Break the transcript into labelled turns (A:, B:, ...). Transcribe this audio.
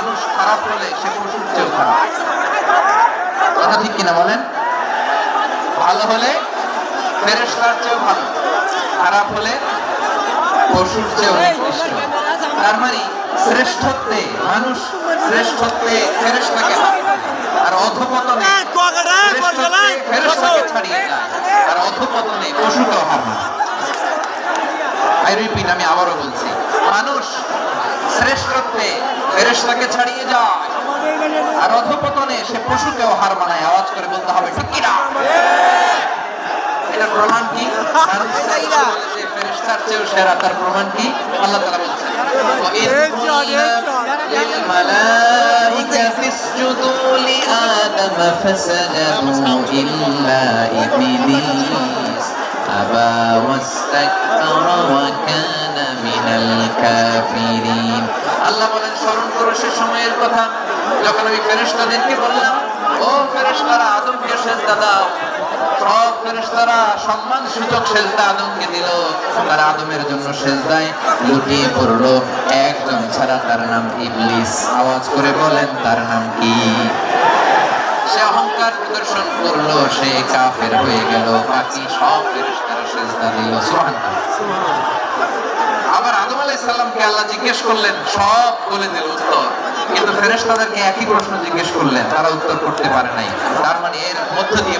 A: মানুষ খারাপ হলে সে পশুর চেয়েও খারাপ কথা ঠিক কিনা বলেন? ভালো হলে ফেরেশতার চেয়েও ভালো খারাপ হলে পশুর চেয়েও তার মানে শ্রেষ্ঠত্বে মানুষ শ্রেষ্ঠত্বে ফেরেশতাকে হারায়। আর অধপতনে শ্রেষ্ঠত্বে ফেরেশতাকে ছাড়িয়ে আর অধপতনে পশুকেও হার মানে আই রিপিট আমি আবারও বলছি। মানুষ শ্রেষ্ঠত্বে ফেরেশতাকে ছাড়িয়ে যায় আর অধপতনে সে পশুকেও হার মানায় আওয়াজ করে বলতে হবে ঠিক কিনা এটা প্রমাণ কি মানুষ শ্রেষ্ঠ বলে যে ফেরেশতার চেয়েও সেরা তার প্রমাণ কি আল্লাহ তাআলা বলছেন وَإِذْ قُلْنَا لِلْمَلَائِكَةِ اسْجُدُوا لِآدَمَ فَسَجَدُوا إِلَّا إِبْلِيسَ أَبَى وَاسْتَكْبَرَ وَكَانَ مِنَ الْكَافِرِينَ আল্লাহ বলেন, স্মরণ করো সে সময়ের কথা। যখন আমি ফেরেশতাদেরকে বললাম, ও ফেরেশতারা, আদমকে সেজদা দাও। সব ফেরেশতারা সম্মান সূচক আদমকে দিল। তারা আদমের জন্য লুটিয়ে একজন ছাড়া তার নাম ইবলিস। আওয়াজ করে বলেন, তার নাম কি? সে অহংকার প্রদর্শন করল, সে কাফের হয়ে গেল। বাকি সব ফেরেশতারা সেজদা দিল। আবার আদম আলাইহিস আল্লাহ জিজ্ঞেস করলেন, সব বলে দিল উত্তর। কিন্তু ফেরেশতাদেরকে একই প্রশ্ন জিজ্ঞেস করলেন, তারা উত্তর করতে পারে নাই। তার মানে এর মধ্য দিয়ে